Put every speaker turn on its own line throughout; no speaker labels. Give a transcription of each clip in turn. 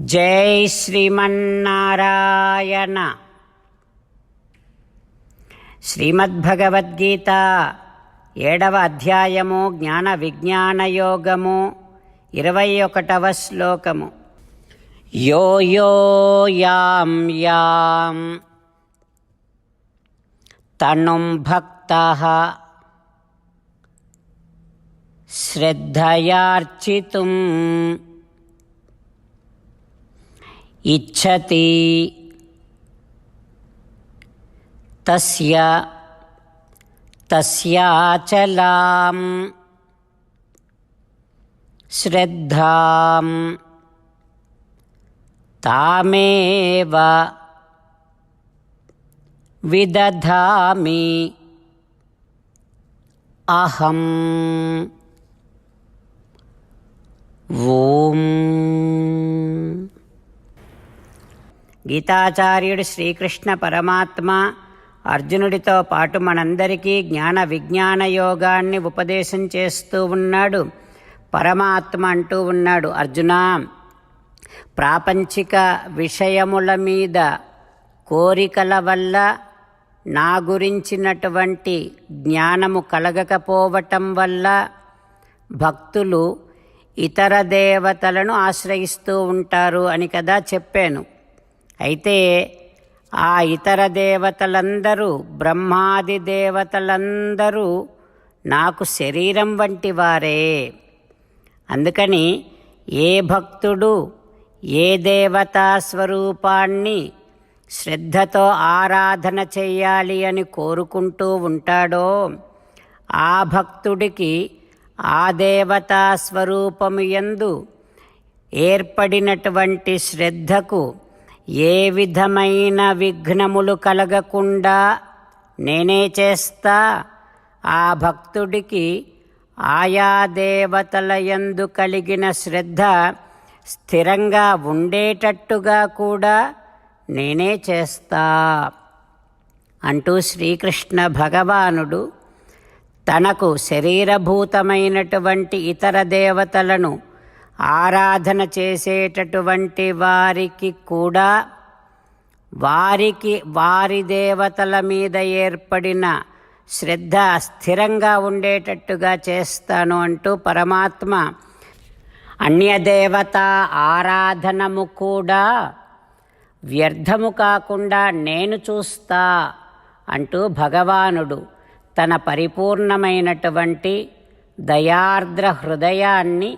జై శ్రీమన్నారాయణ. శ్రీమద్భగవద్గీత ఏడవ అధ్యాయము జ్ఞాన విజ్ఞాన యోగము ఇరవై ఒకటవ శ్లోకము. యో యో యాం యాం. తనుం భక్త. శ్రద్ధయార్చితుం इच्छति। तस्य तस्याचलां श्रद्धां तामेव विदधामि। अहम्। ॐ। గీతాచార్యుడు శ్రీకృష్ణ పరమాత్మ అర్జునుడితో పాటు మనందరికీ జ్ఞాన విజ్ఞాన యోగాన్ని ఉపదేశం చేస్తూ ఉన్నాడు. పరమాత్మ అంటూ ఉన్నాడు అర్జున ప్రాపంచిక విషయముల మీద కోరికల వల్ల నా గురించినటువంటి జ్ఞానము కలగకపోవటం వల్ల భక్తులు ఇతర దేవతలను ఆశ్రయిస్తూ ఉంటారు అని కదా చెప్పాను. అయితే ఆ ఇతర దేవతలందరూ బ్రహ్మాది దేవతలందరూ నాకు శరీరం వంటి వారే. అందుకని ఏ భక్తుడు ఏ దేవతా స్వరూపాన్ని శ్రద్ధతో ఆరాధన చెయ్యాలి అని కోరుకుంటూ ఉంటాడో ఆ భక్తుడికి ఆ దేవతా స్వరూపము యందు ఏర్పడినటువంటి శ్రద్ధకు ఏ విధమైన విఘ్నములు కలగకుండా నేనే చేస్తా. ఆ భక్తుడికి ఆయా దేవతల యందు కలిగిన శ్రద్ధ స్థిరంగా ఉండేటట్టుగా కూడా నేనే చేస్తా. అంటూ శ్రీకృష్ణ భగవానుడు తనకు శరీరభూతమైనటువంటి ఇతర దేవతలను ఆరాధన చేసేటటువంటి వారికి కూడా వారికి వారి దేవతల మీద ఏర్పడిన శ్రద్ధ స్థిరంగా ఉండేటట్టుగా చేస్తాను అంటూ పరమాత్మ అన్యదేవత ఆరాధనము కూడా వ్యర్థము కాకుండా నేను చూస్తా అంటూ భగవానుడు తన పరిపూర్ణమైనటువంటి దయార్ద్ర హృదయాన్ని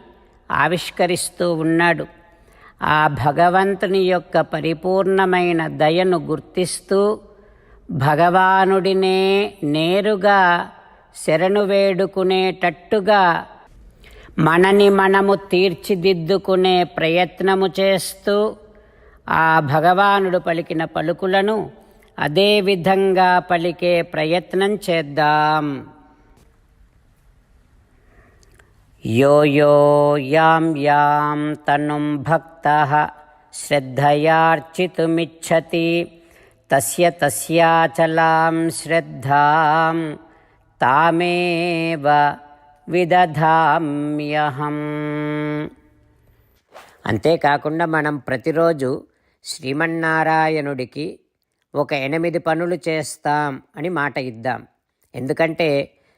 ఆవిష్కరిస్తూ ఉన్నాడు. ఆ భగవంతుని యొక్క పరిపూర్ణమైన దయను గుర్తిస్తూ భగవానుడినే నేరుగా శరణు వేడుకునేటట్టుగా మనని మనము తీర్చిదిద్దుకునే ప్రయత్నము చేస్తూ ఆ భగవానుడు పలికిన పలుకులను అదే విధంగా పలికే ప్రయత్నం చేద్దాం. యో యో యాం యాం తనుం భక్త శ్రద్ధయార్చితుమిచ్చతి తస్య తస్యాచలాం శ్రద్ధాం తామేవ విదధామ్యహం అంతేకాకుండా మనం ప్రతిరోజు శ్రీమన్నారాయణుడికి ఒక ఎనిమిది పనులు చేస్తాం అని మాట ఇద్దాం. ఎందుకంటే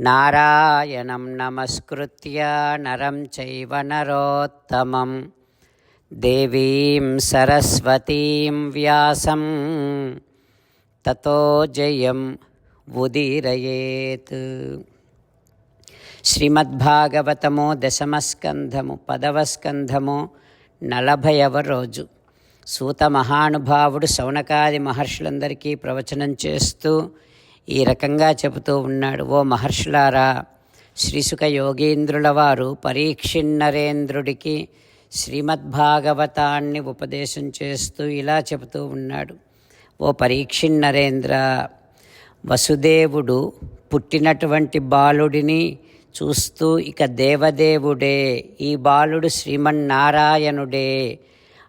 నారాయణం నమస్కృత్య నరం చైవ నరోత్తమం. దేవీం సరస్వతీం వ్యాసం. తతో జయం ఉదీరయేత్. శ్రీమద్భాగవతము దశమస్కంధము పదవస్కంధము నలభైవ రోజు. సూత మహానుభావుడు శౌనకాది మహర్షులందరికీ ప్రవచనం చేస్తూ ఈ రకంగా చెబుతూ ఉన్నాడు. ఓ మహర్షులారా శ్రీసుక యోగీంద్రుల వారు పరీక్షిన్నరేంద్రుడికి శ్రీమద్భాగవతాన్ని ఉపదేశం చేస్తూ ఇలా చెబుతూ ఉన్నాడు. ఓ పరీక్షిన్నరేంద్ర వసుదేవుడు పుట్టినటువంటి బాలుడిని చూస్తూ ఇక దేవదేవుడే ఈ బాలుడు శ్రీమన్నారాయణుడే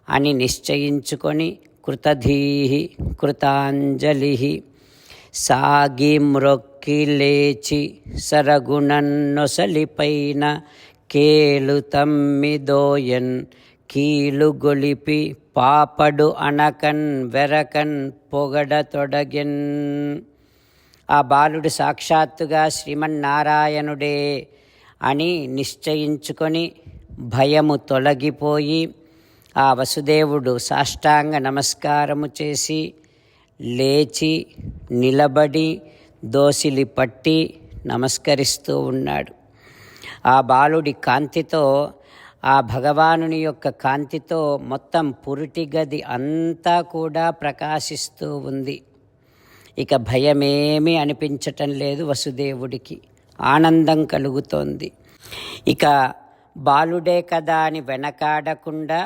అని నిశ్చయించుకొని కృతధీహి కృతాంజలి సాగి మ్రొక్కి లేచి సరగుణన్నొసలిపైన కేలు తమ్మిదోయన్ కీలు గొలిపి పాపడు అనకన్ వెరకన్ పొగడ తొడగెన్. ఆ బాలుడు సాక్షాత్తుగా శ్రీమన్నారాయణుడే అని నిశ్చయించుకొని భయము తొలగిపోయి ఆ వసుదేవుడు సాష్టాంగ నమస్కారము చేసి లేచి నిలబడి దోసిలి పట్టి నమస్కరిస్తూ ఉన్నాడు. ఆ బాలుడి కాంతితో ఆ భగవానుని యొక్క కాంతితో మొత్తం పురిటి గది అంతా కూడా ప్రకాశిస్తూ ఉంది. ఇక భయమేమీ అనిపించటం లేదు వసుదేవుడికి. ఆనందం కలుగుతోంది. ఇక బాలుడే కదా అని వెనకాడకుండా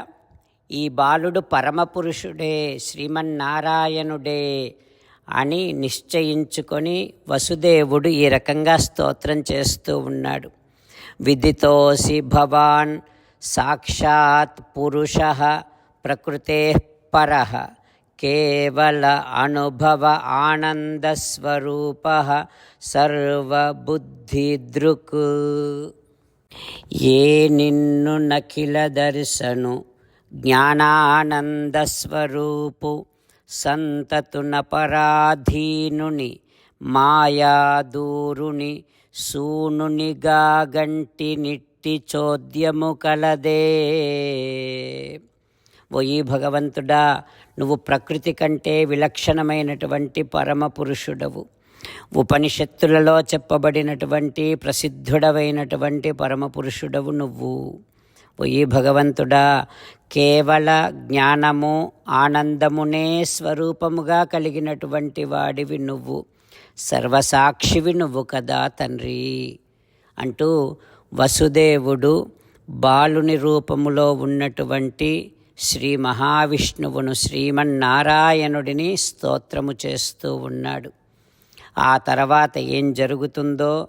ఈ బాలుడు పరమపురుషుడే శ్రీమన్నారాయణుడే అని నిశ్చయించుకొని వసుదేవుడు ఈ రకంగా స్తోత్రం చేస్తూ ఉన్నాడు. విదితోసి భవాన్ సాక్షాత్ పురుష ప్రకృతే పర కేవల అనుభవ ఆనందస్వరూప సర్వబుద్ధిదృక్ ఏ నిన్ను నఖిల దర్శను జ్ఞానానందస్వరూపు సంతతున పరాధీనుని మాయాదూరుని సూనునిగా గంటి నిట్టి చోద్యము కలదే. ఓయి భగవంతుడా నువ్వు ప్రకృతి కంటే విలక్షణమైనటువంటి పరమ పురుషుడవు ఉపనిషత్తులలో చెప్పబడినటువంటి ప్రసిద్ధుడవైనటువంటి పరమ పురుషుడవు నువ్వు. పొయ్యి భగవంతుడా కేవల జ్ఞానము ఆనందమునే స్వరూపముగా కలిగినటువంటి వాడివి నువ్వు. సర్వసాక్షివి నువ్వు కదా తండ్రి అంటూ వసుదేవుడు బాలుని రూపములో ఉన్నటువంటి శ్రీ మహావిష్ణువును శ్రీమన్నారాయణుడిని స్తోత్రము చేస్తూ ఉన్నాడు. ఆ తర్వాత ఏం జరుగుతుందో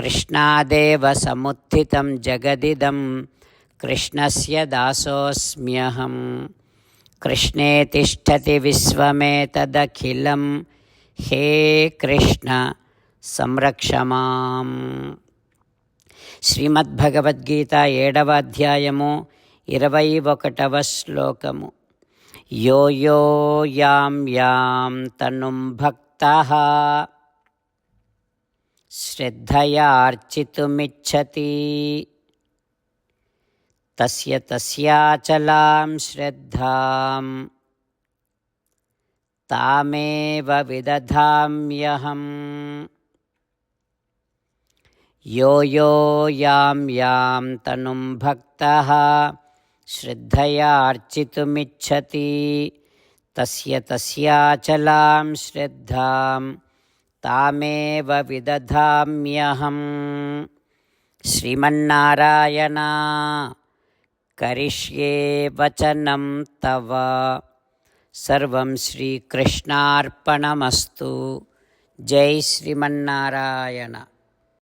కృష్ణాదేవ సముత్థితం జగదిదం కృష్ణస్య దాసోస్మ్యహం. కృష్ణే తిష్టతి విశ్వమేతదఖిలం. హే కృష్ణ సంరక్షమాం శ్రీమద్భగవద్గీత ఏడవ అధ్యాయము ఇరవై ఒకటవ శ్లోకము యోయో యాం యాం తనుం భక్త. श्रद्धयार्चितुमिच्छति। तस्य तस्याचलां श्रद्धाम्। तामेव विदधाम्यहम् यो यो यां यां तनुं भक्तः श्रद्धयार्चितुमिच्छति। तस्य तस्याचलां श्रद्धाम्। తామేవ విదధామ్యహం. శ్రీమన్నారాయణ కరిష్యే వచనం తవ. సర్వం శ్రీకృష్ణార్పణమస్తు. జై శ్రీమన్నారాయణ.